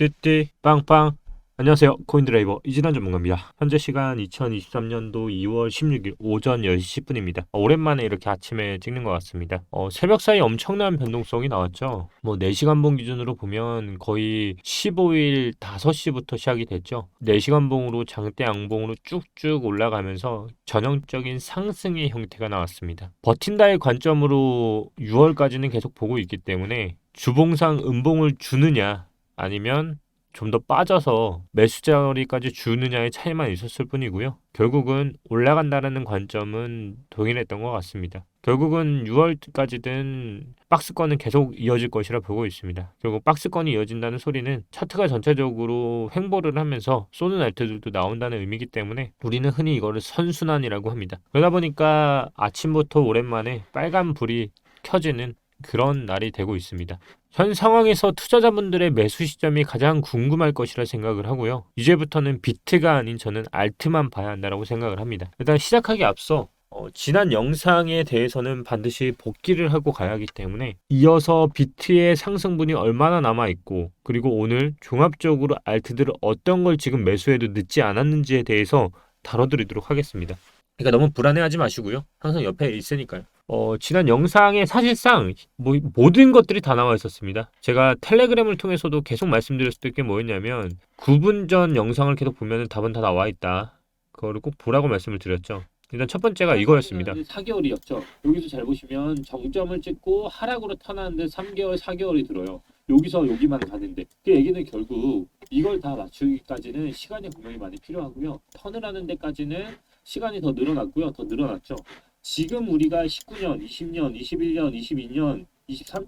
띠띠 빵빵. 안녕하세요. 코인드라이버 이진환 전문가입니다. 현재 시간 2023년도 2월 16일 오전 10시 10분입니다. 오랜만에 이렇게 아침에 찍는 것 같습니다. 어, 새벽 사이 엄청난 변동성이 나왔죠. 뭐 4시간 봉 기준으로 보면 거의 15일 5시부터 시작이 됐죠. 4시간 봉으로 장대 양봉으로 쭉쭉 올라가면서 전형적인 상승의 형태가 나왔습니다. 버틴다의 관점으로 6월까지는 계속 보고 있기 때문에 주봉상 음봉을 주느냐 아니면 좀 더 빠져서 매수 자리까지 주느냐의 차이만 있었을 뿐이고요. 결국은 올라간다라는 관점은 동일했던 것 같습니다. 결국은 6월까지든 박스권은 계속 이어질 것이라 보고 있습니다. 결국 박스권이 이어진다는 소리는 차트가 전체적으로 횡보를 하면서 쏘는 알트들도 나온다는 의미이기 때문에 우리는 흔히 이거를 선순환이라고 합니다. 그러다 보니까 아침부터 오랜만에 빨간 불이 켜지는 그런 날이 되고 있습니다. 현 상황에서 투자자분들의 매수 시점이 가장 궁금할 것이라 생각을 하고요. 이제부터는 비트가 아닌 저는 알트만 봐야 한다고 생각을 합니다. 일단 시작하기 앞서 어, 지난 영상에 대해서는 반드시 복귀를 하고 가야 하기 때문에 이어서 비트의 상승분이 얼마나 남아 있고 그리고 오늘 종합적으로 알트들을 어떤 걸 지금 매수해도 늦지 않았는지에 대해서 다뤄드리도록 하겠습니다. 그러니까 너무 불안해하지 마시고요. 항상 옆에 있으니까요. 어, 지난 영상에 사실상 뭐, 모든 것들이 다 나와 있었습니다. 제가 텔레그램을 통해서도 계속 말씀드렸을 게 뭐였냐면 9분 전 영상을 계속 보면 답은 다 나와 있다. 그거를 꼭 보라고 말씀을 드렸죠. 일단 첫 번째가 이거였습니다. 4개월이었죠. 여기서 잘 보시면 정점을 찍고 하락으로 턴하는데 3개월, 4개월이 들어요. 여기서 여기만 가는데 그 얘기는 결국 이걸 다 맞추기까지는 시간이 분명히 많이 필요하고요. 턴을 하는 데까지는 시간이 더 늘어났고요. 더 늘어났죠. 지금 우리가 19년, 20년, 21년, 22년, 23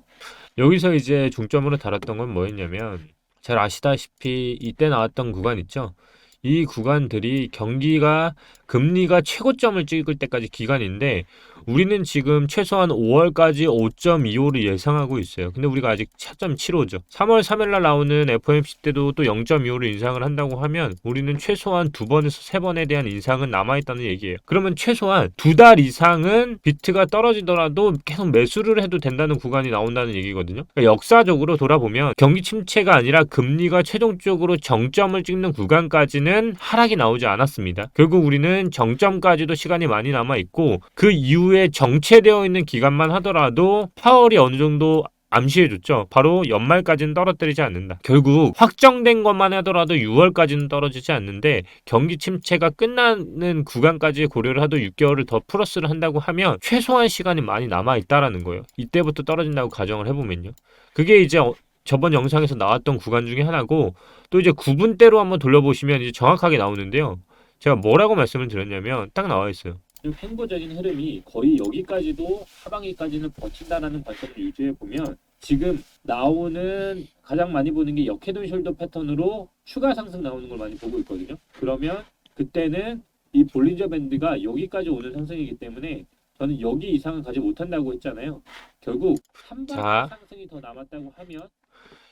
여기서 이제 중점으로 달았던 건 뭐였냐면 잘 아시다시피 이때 나왔던 구간 있죠. 이 구간들이 경기가 금리가 최고점을 찍을 때까지 기간인데 우리는 지금 최소한 5월까지 5.25를 예상하고 있어요. 근데 우리가 아직 4.75죠. 3월 3일 날 나오는 FOMC 때도 또 0.25를 인상을 한다고 하면 우리는 최소한 두 번에서 세 번에 대한 인상은 남아 있다는 얘기예요. 그러면 최소한 두 달 이상은 비트가 떨어지더라도 계속 매수를 해도 된다는 구간이 나온다는 얘기거든요. 그러니까 역사적으로 돌아보면 경기 침체가 아니라 금리가 최종적으로 정점을 찍는 구간까지는 하락이 나오지 않았습니다. 결국 우리는 정점까지도 시간이 많이 남아 있고 그 이후에 정체되어 있는 기간만 하더라도 파월이 어느 정도 암시해줬죠. 바로 연말까지는 떨어뜨리지 않는다. 결국 확정된 것만 하더라도 6월까지는 떨어지지 않는데 경기 침체가 끝나는 구간까지 고려를 하도 6개월을 더 플러스를 한다고 하면 최소한 시간이 많이 남아 있다라는 거예요. 이때부터 떨어진다고 가정을 해보면요. 그게 이제 어- 저번 영상에서 나왔던 구간 중에 하나고 또 이제 구분대로 한번 돌려보시면 이제 정확하게 나오는데요. 제가 뭐라고 말씀을 드렸냐면 딱 나와 있어요. 좀 횡보적인 흐름이 거의 여기까지도 하방기까지는 버틴다라는 관점을 유지해 보면 지금 나오는 가장 많이 보는 게 역헤드 숄더 패턴으로 추가 상승 나오는 걸 많이 보고 있거든요. 그러면 그때는 이 볼린저 밴드가 여기까지 오는 상승이기 때문에 저는 여기 이상은 가지 못한다고 했잖아요. 결국 한번 자. 상승이 더 남았다고 하면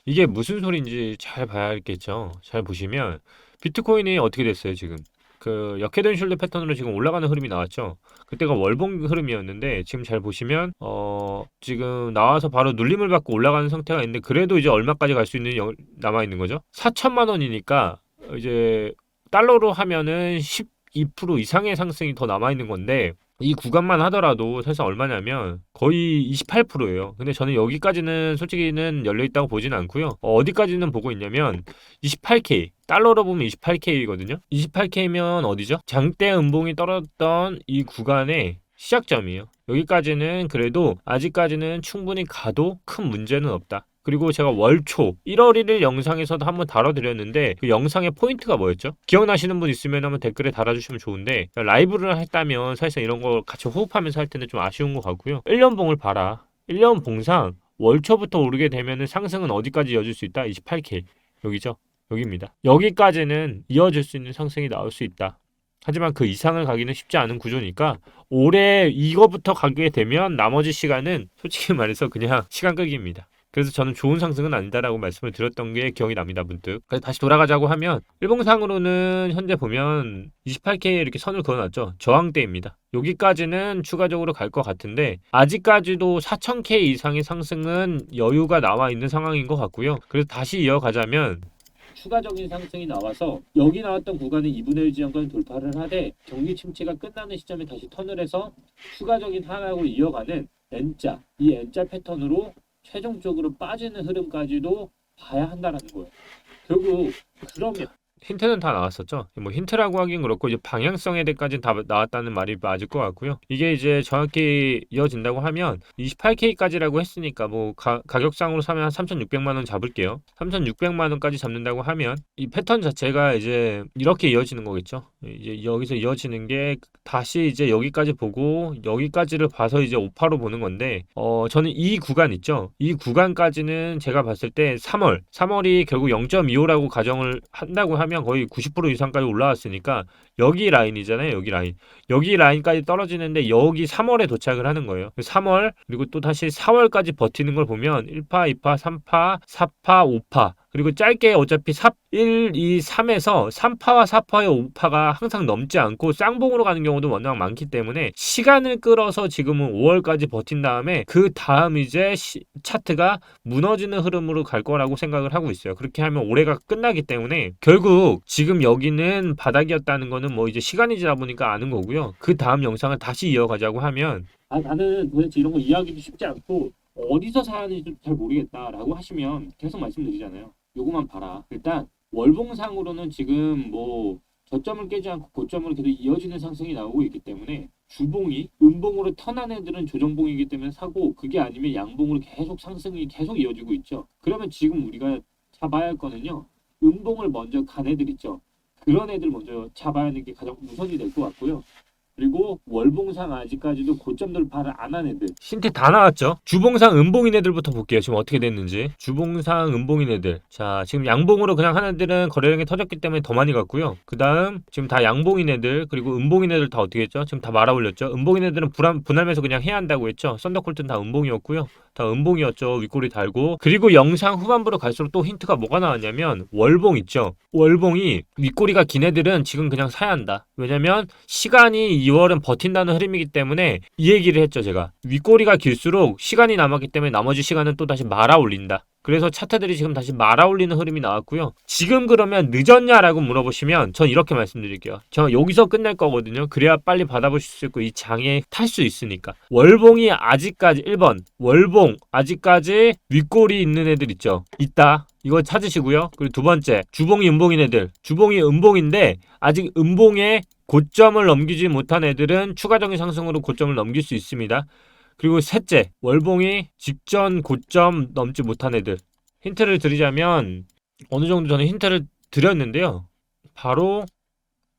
이게 무슨 소리인지 잘 봐야겠죠. 잘 보시면 비트코인이 어떻게 됐어요, 지금? 그 역헤드 숄더 패턴으로 지금 올라가는 흐름이 나왔죠. 그때가 월봉 흐름이었는데 지금 잘 보시면 어 지금 나와서 바로 눌림을 받고 올라가는 상태가 있는데 그래도 이제 얼마까지 갈 수 있는 영, 남아 있는 거죠? 4천만 원이니까 이제 달러로 하면은 12% 이상의 상승이 더 남아 있는 건데 이 구간만 하더라도 사실 얼마냐면 거의 28%예요. 근데 저는 여기까지는 솔직히는 열려 있다고 보지는 않고요. 어, 어디까지는 보고 있냐면 28K 달러로 보면 28K거든요. 28K면 어디죠? 장대 음봉이 떨어졌던 이 구간의 시작점이에요. 여기까지는 그래도 아직까지는 충분히 가도 큰 문제는 없다. 그리고 제가 월초 1월 1일 영상에서도 한번 다뤄드렸는데 그 영상의 포인트가 뭐였죠? 기억나시는 분 있으면 한번 댓글에 달아주시면 좋은데 라이브를 했다면 사실상 이런 거 같이 호흡하면서 할 텐데 좀 아쉬운 것 같고요. 1년 봉을 봐라. 1년 봉상 월초부터 오르게 되면 상승은 어디까지 이어질 수 있다? 28K 여기죠? 여기입니다. 여기까지는 이어질 수 있는 상승이 나올 수 있다. 하지만 그 이상을 가기는 쉽지 않은 구조니까 올해 이거부터 가게 되면 나머지 시간은 솔직히 말해서 그냥 시간 끄기입니다. 그래서 저는 좋은 상승은 아니다라고 말씀을 드렸던 게 기억이 납니다, 문득. 그래서 다시 돌아가자고 하면 일봉상으로는 현재 보면 28K 이렇게 선을 그어놨죠. 저항대입니다. 여기까지는 추가적으로 갈 것 같은데 아직까지도 4000K 이상의 상승은 여유가 나와 있는 상황인 것 같고요. 그래서 다시 이어가자면 추가적인 상승이 나와서 여기 나왔던 구간은 2분의 1 지점까지 돌파를 하되 경기 침체가 끝나는 시점에 다시 해서 추가적인 하락으로 이어가는 N자 이 N자 패턴으로 최종적으로 빠지는 흐름까지도 봐야 한다라는 거예요. 결국 그러면 힌트는 다 나왔었죠. 뭐 힌트라고 하긴 그렇고 이제 방향성에 대해까지는 다 나왔다는 말이 맞을 것 같고요. 이게 이제 정확히 이어진다고 하면 28K까지라고 했으니까 뭐 가, 가격상으로 사면 한 3,600만 원 잡을게요. 3,600만 원까지 잡는다고 하면 이 패턴 자체가 이제 이렇게 이어지는 거겠죠. 이제 여기서 이어지는 게 다시 이제 여기까지 보고 여기까지를 봐서 이제 오파로 보는 건데 어 저는 이 구간 있죠. 이 구간까지는 제가 봤을 때 3월 3월이 결국 0.25라고 가정을 한다고 하면 거의 90% 이상까지 올라왔으니까 여기 라인이잖아요. 여기 라인. 여기 라인까지 떨어지는데 여기 3월에 도착을 하는 거예요. 3월 그리고 또 다시 4월까지 버티는 걸 보면 1파, 2파, 3파, 4파, 5파 그리고 짧게 어차피 3, 1, 2, 3에서 3파와 4파의 5파가 항상 넘지 않고 쌍봉으로 가는 경우도 워낙 많기 때문에 시간을 끌어서 지금은 5월까지 버틴 다음에 그 다음 이제 시- 차트가 무너지는 흐름으로 갈 거라고 생각을 하고 있어요. 그렇게 하면 올해가 끝나기 때문에 결국 지금 여기는 바닥이었다는 거는 뭐 이제 시간이 지나 보니까 아는 거고요. 그 다음 영상을 다시 이어가자고 하면 아 나는 도대체 이런 거 이해하기도 쉽지 않고 어디서 사야 하는지 잘 모르겠다라고 하시면 계속 말씀드리잖아요. 요거만 봐라. 일단 월봉상으로는 지금 뭐 저점을 깨지 않고 고점으로 계속 이어지는 상승이 나오고 있기 때문에 주봉이 음봉으로 턴한 애들은 조정봉이기 때문에 사고 그게 아니면 양봉으로 계속 상승이 계속 이어지고 있죠. 그러면 지금 우리가 잡아야 할 거는요. 음봉을 먼저 간 애들 있죠. 그런 애들 먼저 잡아야 하는 게 가장 우선이 될 것 같고요. 그리고 월봉상 아직까지도 고점 돌파를 안 한 애들 힌트 다 나왔죠. 주봉상 음봉인 애들부터 볼게요. 지금 어떻게 됐는지. 주봉상 음봉인 애들. 자, 지금 양봉으로 그냥 한 애들은 거래량이 터졌기 때문에 더 많이 갔고요. 그 다음 지금 다 양봉인 애들 그리고 음봉인 애들 다 어떻게 했죠? 지금 다 말아 올렸죠. 음봉인 애들은 불안, 분할매서 그냥 해야 한다고 했죠. 썬더콜트는 다 음봉이었고요. 다 음봉이었죠. 윗꼬리 달고. 그리고 영상 후반부로 갈수록 또 힌트가 뭐가 나왔냐면 월봉 있죠. 월봉이 윗꼬리가 긴 애들은 지금 그냥 사야 한다. 왜냐면 시간이 2월은 버틴다는 흐름이기 때문에 이 얘기를 했죠, 제가. 윗꼬리가 길수록 시간이 남았기 때문에 나머지 시간은 또 다시 말아 올린다. 그래서 차트들이 지금 다시 말아 올리는 흐름이 나왔고요. 지금 그러면 늦었냐라고 물어보시면 전 이렇게 말씀드릴게요. 저 여기서 끝낼 거거든요. 그래야 빨리 받아보실 수 있고 이 장에 탈 수 있으니까. 월봉이 아직까지 1번 월봉 아직까지 윗골이 있는 애들 있죠. 있다. 이거 찾으시고요. 그리고 두 번째 주봉이 음봉인 애들. 주봉이 음봉인데 아직 음봉에 고점을 넘기지 못한 애들은 추가적인 상승으로 고점을 넘길 수 있습니다. 그리고 셋째, 월봉이 직전 고점 넘지 못한 애들. 힌트를 드리자면 어느 정도 저는 힌트를 드렸는데요. 바로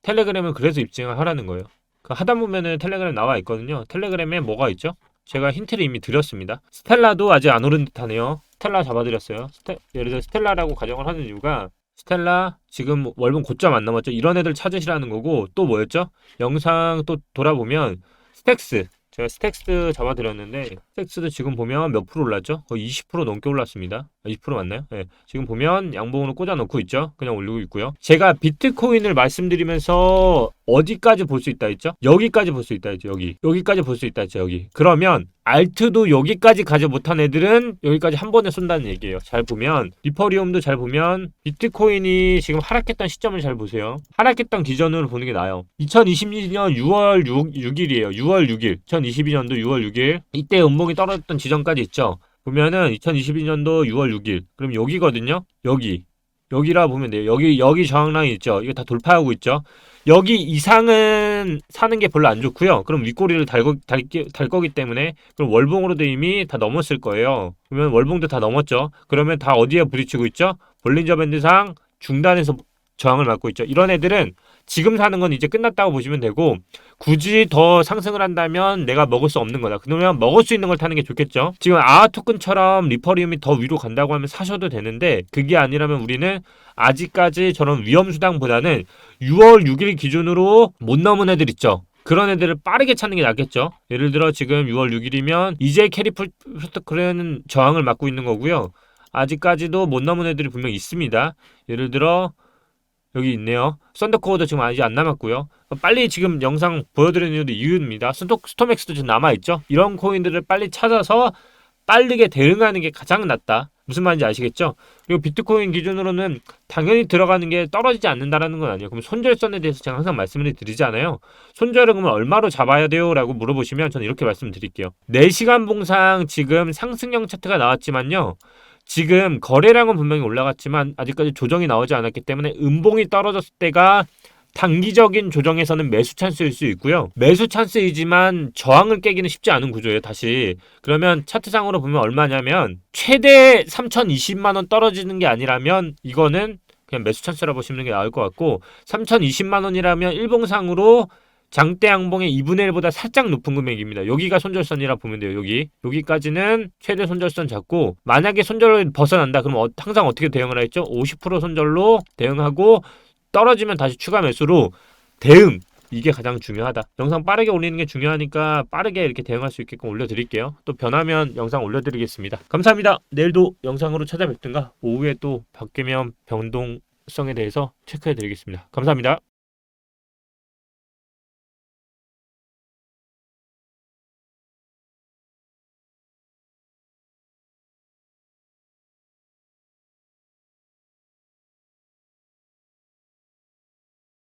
텔레그램을 그래서 입증을 하라는 거예요. 그 하다 보면은 텔레그램 나와 있거든요. 텔레그램에 뭐가 있죠? 제가 힌트를 이미 드렸습니다. 스텔라도 아직 안 오른 듯하네요. 스텔라 잡아드렸어요. 스테, 예를 들어 스텔라라고 가정을 하는 이유가 스텔라 지금 월봉 고점 안 넘었죠. 이런 애들 찾으시라는 거고 또 뭐였죠? 영상 또 돌아보면 스택스 제가 스택스 잡아드렸는데 스택스도 지금 보면 몇 프로 올랐죠? 거의 20% 넘게 올랐습니다. 아, 20% 맞나요? 네. 지금 보면 양봉으로 꽂아 놓고 있죠? 그냥 올리고 있고요. 제가 비트코인을 말씀드리면서 어디까지 볼 수 있다 했죠? 여기까지 볼 수 있다 했죠. 여기. 여기까지 볼 수 있다 했죠. 여기. 그러면 알트도 여기까지 가지 못한 애들은 여기까지 한 번에 쏜다는 얘기예요. 잘 보면 리퍼리움도 잘 보면 비트코인이 지금 하락했던 시점을 잘 보세요. 하락했던 기준으로 보는 게 나아요. 2022년 6월 6, 6일이에요. 6월 6일. 2022년도 6월 6일. 이때 음봉이 떨어졌던 지점까지 있죠. 보면은 2022년도 6월 6일. 그럼 여기거든요. 여기. 여기라 보면 돼요. 여기 여기 저항 라인 있죠. 이거 다 돌파하고 있죠. 여기 이상은 사는 게 별로 안 좋고요. 그럼 윗꼬리를 달, 거, 달, 달 거기 때문에 그럼 월봉으로도 이미 다 넘었을 거예요. 그러면 월봉도 다 넘었죠. 그러면 다 어디에 부딪히고 있죠? 볼린저 밴드상 중단에서 저항을 맞고 있죠. 이런 애들은 지금 사는 건 이제 끝났다고 보시면 되고 굳이 더 상승을 한다면 내가 먹을 수 없는 거다. 그러면 먹을 수 있는 걸 타는 게 좋겠죠. 지금 아아 토큰처럼 리퍼리움이 더 위로 간다고 하면 사셔도 되는데 그게 아니라면 우리는 아직까지 저런 위험 수당보다는 6월 6일 기준으로 못 넘은 애들 있죠. 그런 애들을 빠르게 찾는 게 낫겠죠. 예를 들어 지금 6월 6일이면 이제 캐리 프로토콜은 저항을 맞고 있는 거고요. 아직까지도 못 넘은 애들이 분명 있습니다. 예를 들어 여기 있네요. 썬더코어도 지금 아직 안 남았고요. 빨리 지금 영상 보여드리는 이유입니다. 스토맥스도 지금 남아있죠. 이런 코인들을 빨리 찾아서 빠르게 대응하는 게 가장 낫다. 무슨 말인지 아시겠죠? 그리고 비트코인 기준으로는 당연히 들어가는 게 떨어지지 않는다라는 건 아니에요. 그럼 손절선에 대해서 제가 항상 말씀을 드리잖아요. 손절을 그러면 얼마로 잡아야 돼요? 라고 물어보시면 저는 이렇게 말씀드릴게요. 4시간 봉상 지금 상승형 차트가 나왔지만요. 지금 거래량은 분명히 올라갔지만 아직까지 조정이 나오지 않았기 때문에 음봉이 떨어졌을 때가 단기적인 조정에서는 매수 찬스일 수 있고요. 매수 찬스이지만 저항을 깨기는 쉽지 않은 구조예요. 다시 그러면 차트상으로 보면 얼마냐면 최대 3,020만 원 떨어지는 게 아니라면 이거는 그냥 매수 찬스라 보시는 게 나을 것 같고 3,020만 원이라면 일봉상으로 장대 양봉의 2분의 1보다 살짝 높은 금액입니다. 여기가 손절선이라 보면 돼요. 여기 여기까지는 최대 손절선 잡고 만약에 손절을 벗어난다 그러면 어- 항상 어떻게 대응을 하겠죠? 50% 손절로 대응하고 떨어지면 다시 추가 매수로 대응 이게 가장 중요하다. 영상 빠르게 올리는 게 중요하니까 빠르게 이렇게 대응할 수 있게끔 올려드릴게요. 또 변하면 영상 올려드리겠습니다. 감사합니다. 내일도 영상으로 찾아뵙든가 오후에 또 바뀌면 변동성에 대해서 체크해드리겠습니다. 감사합니다.